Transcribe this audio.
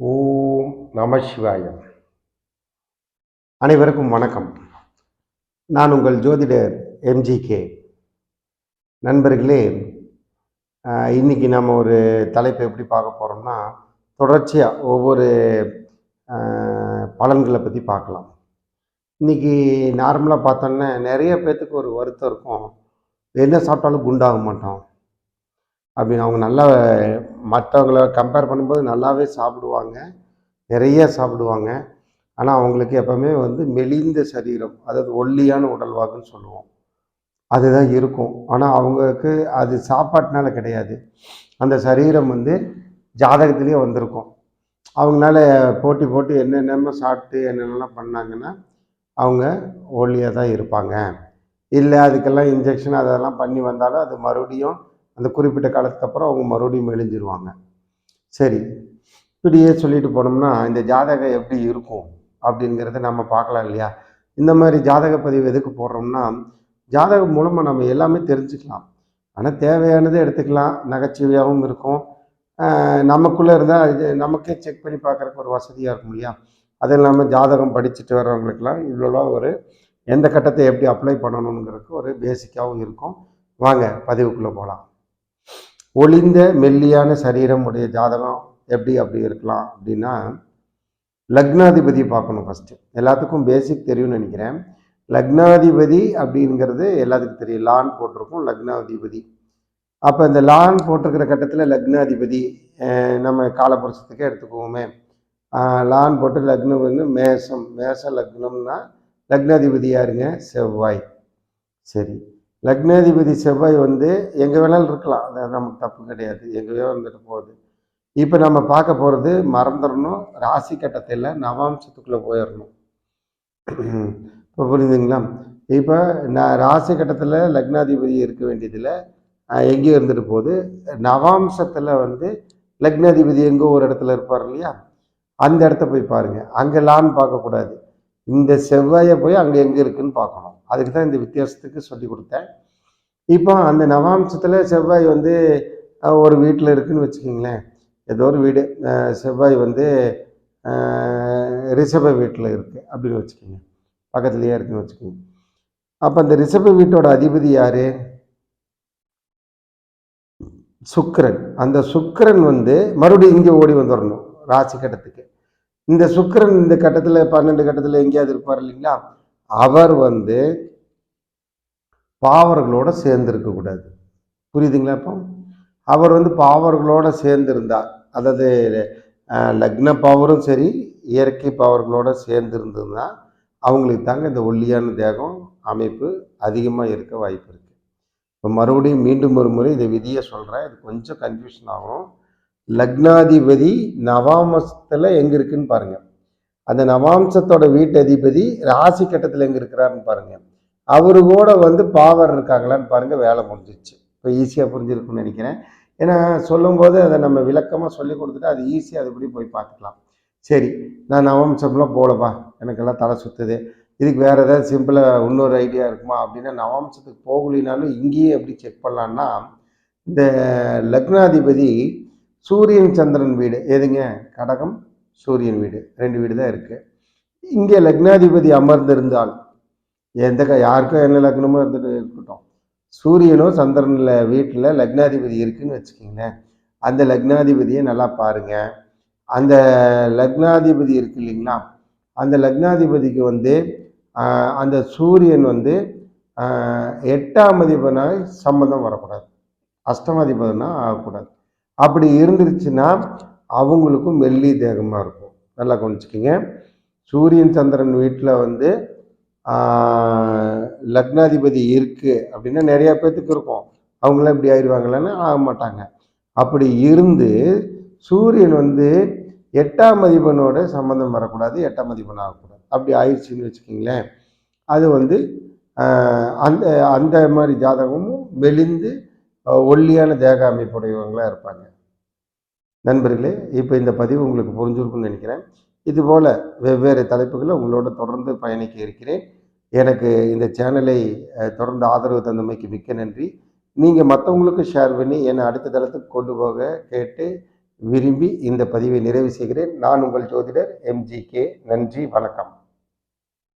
நமசிவாயம் அனைவருக்கும் வணக்கம். நான் உங்கள் ஜோதிடர் எம்ஜிகே. நண்பர்களே இன்னைக்கு நம்ம ஒரு தலைப்பை எப்படி பார்க்க போகிறோம்னா தொடர்ச்சியாக ஒவ்வொரு பலன்களை பற்றி பார்க்கலாம். இன்றைக்கி நார்மலாக பார்த்தோன்னா நிறைய பேர்த்துக்கு ஒரு வருத்தம் இருக்கும். என்ன சாப்பிட்டாலும் குண்டாக மாட்டோம். அப்படின்னு அவங்க நல்லா மற்றவங்கள கம்பேர் பண்ணும்போது நல்லாவே சாப்பிடுவாங்க. நிறைய சாப்பிடுவாங்க. ஆனால் அவங்களுக்கு எப்பவுமே வந்து மெலிந்த சரீரம் அதாவது ஒல்லியான உடல்வாகுன்னு சொல்லுவோம். அதுதான் இருக்கும். ஆனால் அவங்களுக்கு அது சாப்பாட்டினால கிடையாது. அந்த சரீரம் வந்து ஜாதகத்திலே வந்திருக்கும். அவங்களால போட்டி போட்டு என்னென்னமோ சாப்பிட்டு என்னென்னலாம் பண்ணாங்கன்னா அவங்க ஒல்லியாக தான் இருப்பாங்க. இல்லை அதுக்கெல்லாம் இன்ஜெக்ஷன் அதெல்லாம் பண்ணி வந்தாலும் அது மறுபடியும் அந்த குறிப்பிட்ட காலத்துக்கு அப்புறம் அவங்க மறுபடியும் மெலிஞ்சிருவாங்க சரி இப்படியே சொல்லிட்டு போனோம்னா இந்த ஜாதகம் எப்படி இருக்கும் அப்படிங்கிறத நம்ம பார்க்கலாம் இல்லையா? இந்த மாதிரி ஜாதக பதிவு எதுக்கு போடுறோம்னா ஜாதகம் மூலமாக நம்ம எல்லாமே தெரிஞ்சுக்கலாம். ஆனால் தேவையானதை எடுத்துக்கலாம். நகைச்சுவையாகவும் இருக்கும். நமக்குள்ளே இருந்தால் இது நமக்கே செக் பண்ணி பார்க்குறக்கு ஒரு வசதியாக இருக்கும் இல்லையா? அது இல்லாமல் ஜாதகம் படிச்சுட்டு வர்றவங்களுக்கெல்லாம் இவ்வளோலாம் ஒரு எந்த கட்டத்தை எப்படி அப்ளை பண்ணணுங்கிறதுக்கு ஒரு பேசிக்காகவும் இருக்கும். வாங்க பதிவுக்குள்ளே போகலாம். ஒளிந்த மெல்லியான சரீரம் உடைய ஜாதகம் எப்படி அப்படி இருக்கலாம் அப்படின்னா லக்னாதிபதி பார்க்கணும் ஃபஸ்ட்டு எல்லாத்துக்கும் பேசிக் தெரியும்னு நினைக்கிறேன். லக்னாதிபதி அப்படிங்கிறது எல்லாத்துக்கும் தெரியும். லான் போட்டிருக்கும் லக்னாதிபதி. அப்போ இந்த லான் போட்டிருக்கிற கட்டத்தில் லக்னாதிபதி நம்ம காலபுருஷத்துக்கே எடுத்துக்குவோமே. லான் போட்டு லக்னம் வந்து மேசம் மேச லக்னம்னா லக்னாதிபதி யாருங்க செவ்வாய். சரி. லக்னாதிபதி செவ்வாய் வந்து எங்கே வேணாலும் இருக்கலாம். அது நமக்கு தப்பு கிடையாது. எங்கேயோ வந்துட்டு போகுது. இப்போ நம்ம பார்க்க போகிறது மறந்துடணும். ராசி கட்டத்தில் நவாம்சத்துக்குள்ளே போயிடணும். இப்போ புரியுதுங்களா? இப்போ நான் ராசி கட்டத்தில் லக்னாதிபதி இருக்க வேண்டியதில் எங்கேயோ இருந்துட்டு போகுது. நவாம்சத்தில் வந்து லக்னாதிபதி எங்கோ ஒரு இடத்துல இருப்பார் இல்லையா? அந்த இடத்த போய் பாருங்கள் அங்கே லான் பார்க்கக்கூடாது. இந்த செவ்வாயை போய் அங்கே எங்கே இருக்குன்னு பார்க்கணும். அதுக்கு தான் இந்த வித்தியாசத்துக்கு சொல்லி கொடுத்தேன். இப்போ அந்த நவாம்சத்தில் செவ்வாய் வந்து ஒரு வீட்டில் இருக்குன்னு வச்சுக்கிங்களேன். ஏதோ ஒரு வீடு செவ்வாய் வந்து ரிஷப வீட்டில் இருக்குது அப்படின்னு வச்சுக்கோங்க. பக்கத்துலேயே இருக்குன்னு வச்சுக்கோங்க. அப்போ அந்த ரிஷப வீட்டோட அதிபதி யார்? சுக்கரன். அந்த சுக்கரன் வந்து மறுபடியும் இங்கே ஓடி வந்துடணும் ராசி கட்டத்துக்கு. இந்த சுக்கரன் இந்த கட்டத்தில் பன்னெண்டு கட்டத்தில் எங்கேயாவது இருப்பார் இல்லைங்களா? அவர் வந்து பாவர்களோட சேர்ந்து இருக்கக்கூடாது புரியுதுங்களா இப்போ? அவர் வந்து பாவர்களோட சேர்ந்து இருந்தார் அதாவது லக்ன பாவரும் சரி இயற்கை பாவர்களோட சேர்ந்துருந்ததுன்னா அவங்களுக்கு தாங்க இந்த ஒல்லியான தேகம் அமைப்பு அதிகமாக இருக்க வாய்ப்பு இருக்குது இப்போ மறுபடியும் மீண்டும் ஒரு முறை இந்த விதியை சொல்கிறேன் இது கொஞ்சம் கன்ஃபியூஷன் ஆகும். லக்னாதிபதி நவாம்சத்தில் எங்கே இருக்குன்னு பாருங்கள் அந்த நவாம்சத்தோட வீட்டு அதிபதி ராசி கட்டத்தில் எங்கே இருக்கிறாருன்னு பாருங்கள் அவரு கூட வந்து பாவர் இருக்காங்களான்னு பாருங்கள் வேலை முடிஞ்சிச்சு இப்போ ஈஸியாக புரிஞ்சிருக்குன்னு நினைக்கிறேன். ஏன்னா சொல்லும்போது அதை நம்ம விளக்கமாக சொல்லி கொடுத்துட்டு அது ஈஸியாக அதுபடி போய் பார்த்துக்கலாம். சரி நான் நவம்சம்லாம் போகலப்பா எனக்கெல்லாம் தலை சுற்றுது இதுக்கு வேறு ஏதாவது சிம்பிளாக இன்னொரு ஐடியா இருக்குமா? அப்படின்னா நவாம்சத்துக்கு போகலினாலும் இங்கேயே எப்படி செக் பண்ணலான்னா இந்த லக்னாதிபதி சூரியன் சந்திரன் வீடு. எதுங்க? கடகம் சூரியன் வீடு. ரெண்டு வீடு தான் இருக்குது இங்கே லக்னாதிபதி அமர்ந்திருந்தால் எந்த க யாருக்கும் என்ன லக்னமோ இருந்துட்டு இருக்கட்டும். சூரியனோ சந்திரனில் வீட்டில் லக்னாதிபதி இருக்குன்னு வச்சுக்கிங்களேன். அந்த லக்னாதிபதியை நல்லா பாருங்க. அந்த லக்னாதிபதி இருக்கு இல்லைங்களா? அந்த லக்னாதிபதிக்கு வந்து அந்த சூரியன் வந்து எட்டாம் அதிபனாய் சம்மந்தம் வரக்கூடாது. அஷ்டமாதிபதினா ஆகக்கூடாது. அப்படி இருந்துருச்சுன்னா அவங்களுக்கும் மெல்லி தேகமாக இருக்கும். நல்லா கவனிச்சுக்கிங்க. சூரியன் சந்திரன் வீட்டில் வந்து லக்னாதிபதி இருக்குது அப்படின்னா நிறையா பேர்த்துக்கு இருக்கும். அவங்களாம் இப்படி ஆயிடுவாங்களான்னு ஆக மாட்டாங்க. அப்படி இருந்து சூரியன் வந்து எட்டாம் மதிப்பெண்ணோட சம்மந்தம் வரக்கூடாது எட்டாம் மதிப்பெண் ஆகக்கூடாது. அப்படி ஆயிடுச்சுன்னு வச்சுக்கிங்களேன். அது வந்து அந்த அந்த மாதிரி ஜாதகமும் மெலிந்து ஒல்லியான தேக அமைப்புடையவங்களாக இருப்பாங்க. நண்பர்களே இப்போ இந்த பதிவு உங்களுக்கு புரிஞ்சிருக்கும்னு நினைக்கிறேன். இதுபோல் வெவ்வேறு தலைப்புகளை உங்களோட தொடர்ந்து பயணிக்க இருக்கிறேன். எனக்கு இந்த சேனலை தொடர்ந்து ஆதரவு தந்தமைக்கு மிக்க நன்றி. நீங்கள் மற்றவங்களுக்கும் ஷேர் பண்ணி என்னை அடுத்த தளத்துக்கு கொண்டு போக கேட்டு விரும்பி இந்த பதிவை நிறைவு செய்கிறேன். நான் உங்கள் ஜோதிடர் எம்ஜிகே நன்றி வணக்கம்.